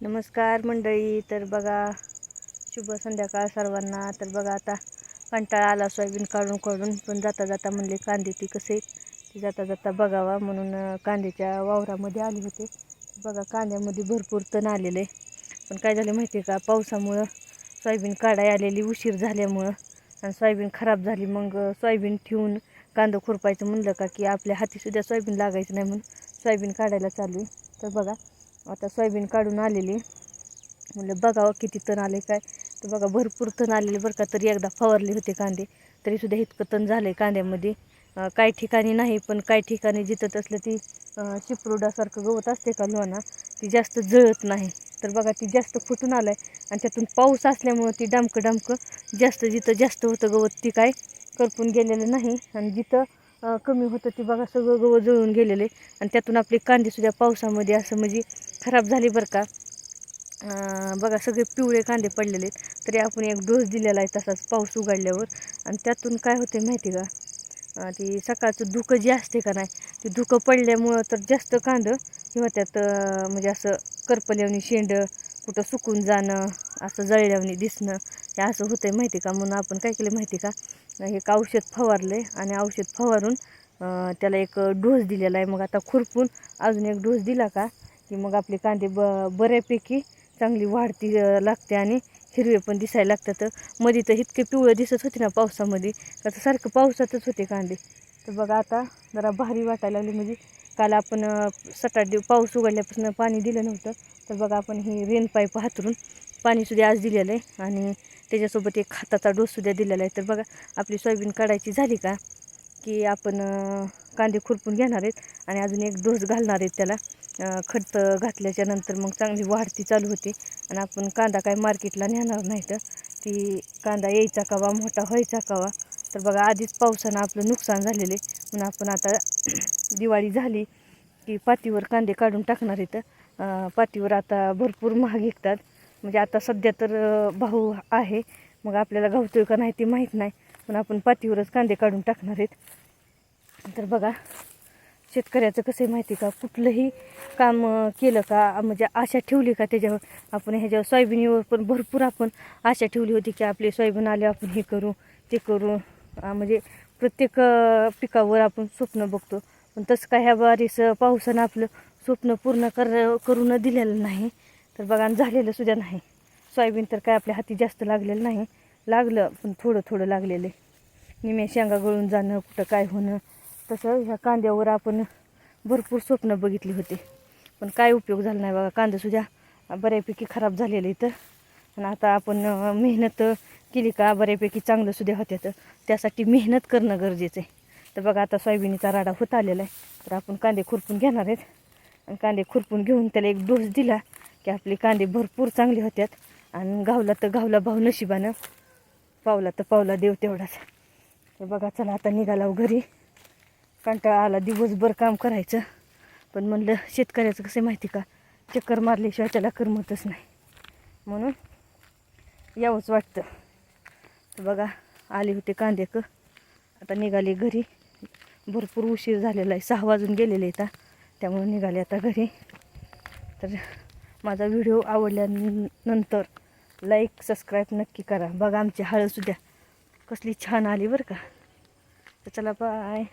नमस्कार मंडळी. तर बघा शुभ संध्याकाळ सर्वांना. तर बघा आता कंटाळा आला सोयाबीन काढून काढून पण जाता जाता म्हणले कांदे ती कसे ती जाता जाता बघावा म्हणून कांद्याच्या वावरामध्ये आले होते. बघा कांद्यामध्ये भरपूर तण आलेले पण काय झालं माहिती आहे का? पावसामुळं सोयाबीन काढाय आलेली उशीर झाल्यामुळं आणि सोयाबीन खराब झाली. मग सोयाबीन ठेवून कांदं खुरपायचं म्हणलं का की आपल्या हातीसुद्धा सोयाबीन लागायचं नाही म्हणून सोयाबीन काढायला चालू आहे. तर बघा आता सोयाबीन काढून आलेली. म्हणलं बघावं हो, किती तण आले काय? तर बघा भरपूर तण आलेले बरं का. तरी एकदा फवारले होते कांदे. तरीसुद्धा इतकं तण झालं आहे कांद्यामध्ये काही ठिकाणी नाही पण काही ठिकाणी जिथं असलं ती अं, गवत असते का लोणा ती जास्त जळत नाही. तर बघा ती जास्त फुटून आलं आहे आणि त्यातून पाऊस असल्यामुळं ती डामकं डामकं जास्त जिथं जास्त होतं गवत ती काय करपून गेलेलं नाही. आणि जिथं कमी होतं ती बघा सगळं गवत जळून गेलेलं आहे. आणि त्यातून आपले कांदेसुद्धा पावसामध्ये असं म्हणजे खराब झाली बरं का. बघा सगळे पिवळे कांदे पडलेले आहेत. तरी आपण एक डोस दिलेला आहे तसाच पाऊस उघडल्यावर. आणि त्यातून काय होते माहिती का? ती सकाळचं धुकं जे असते का नाही ते धुकं पडल्यामुळं तर जास्त कांदं किंवा त्यात म्हणजे असं करपल्यावनी शेंड कुठं सुकून जाणं असं जळल्यावनी दिसणं हे असं होतं आहे माहिती का? म्हणून आपण काय केलं माहिती का? हे एक औषध फवारलं आहे आणि औषध फवारून त्याला एक डोस दिलेला आहे. मग आता खुरपून अजून एक डोस दिला का? की मग आपले कांदे ब बऱ्यापैकी चांगली वाढती लागते आणि हिरवे पण दिसायला लागतात. मध्ये तर इतके पिवळं दिसत होते ना पावसामध्ये. तर आता सारखं पावसातच होते कांदे. तर बघा आता जरा भारी वाटायला लागली. म्हणजे काल आपण अं, सात आठ दिवस पाऊस उघडल्यापासून पाणी दिलं नव्हतं. तर बघा आपण ही रेन पाईप हातरून पाणीसुद्धा आज दिलेलं आहे. आणि त्याच्यासोबत एक हाताचा डोससुद्धा दिलेला आहे. तर बघा आपली सोयाबीन काढायची झाली का? की आपण कांदे खुरपून घेणार आहेत आणि अजून एक डोस घालणार आहेत त्याला. खत घातल्याच्या नंतर मग चांगली वाढती चालू होते आणि आपण कांदा काय मार्केटला नेणार नाही तर. ती कांदा यायचा कावा मोठा व्हायचा कावा? तर बघा आधीच पावसानं आपलं नुकसान झालेलं आहे. म्हणून आपण आता दिवाळी झाली की पातीवर कांदे काढून टाकणार आहेत. पातीवर आता भरपूर महाग विकतात. म्हणजे आता सध्या तर भाऊ आहे. मग आपल्याला गावतोय का नाही ते माहीत नाही. पण आपण पातीवरच कांदे काढून टाकणार आहेत. तर बघा शेतकऱ्याचं कसं आहे माहिती का? कुठलंही काम केलं का म्हणजे आशा ठेवली का त्याच्यावर? आपण ह्याच्यावर सोयाबीनवर पण भरपूर आपण आशा ठेवली होती की आपले सोयाबीन आले आपण हे करू ते करू. म्हणजे प्रत्येक पिकावर आपण स्वप्न बघतो. पण तसं काय ह्या बारीस पावसानं आपलं स्वप्न पूर्ण कर करू न दिलेलं नाही. तर बघा आणि झालेलं सुद्धा नाही. सोयाबीन तर काय आपल्या हाती जास्त लागलेलं नाही. लागलं पण थोडं थोडं लागलेलं. आहे निम्या शेंगा गळून जाणं कुठं काय होणं. तसं ह्या कांद्यावर आपण भरपूर स्वप्न बघितली होती. पण काय उपयोग झाला नाही बघा. कांदेसुद्धा बऱ्यापैकी खराब झालेलं इथं. आणि आता आपण मेहनत केली का बऱ्यापैकी चांगलं सुद्धा होत्यात तर. त्यासाठी मेहनत करणं गरजेचं आहे. तर बघा आता सोयाबिनीचा राडा होत आलेला आहे. तर आपण कांदे खुरपून घेणार आहेत. आणि कांदे खुरपून घेऊन त्याला एक डोस दिला की आपले कांदे भरपूर चांगले होत्यात. आणि गावला तर गावला भाव नशिबानं. पावला तर पावला देव तेवढाच तर बघा चला आता निघाला हो घरी. कंटाळा आला दिवसभर काम करायचं. पण म्हणलं शेतकऱ्याचं कसं आहे माहिती का? चक्कर मारल्याशिवाय त्याला करमतच नाही. म्हणून यावंच वाटतं. तर बघा आले होते कांदे आता निघाले घरी. भरपूर उशीर झालेला आहे. सहा वाजून गेलेले आहेत आता. त्यामुळे निघाले आता घरी. तर माझा व्हिडिओ आवडल्यानंतर लाईक सबस्क्राईब नक्की करा. बघा आमची हळदसुद्धा कसली छान आली बरं का. तर चला बाय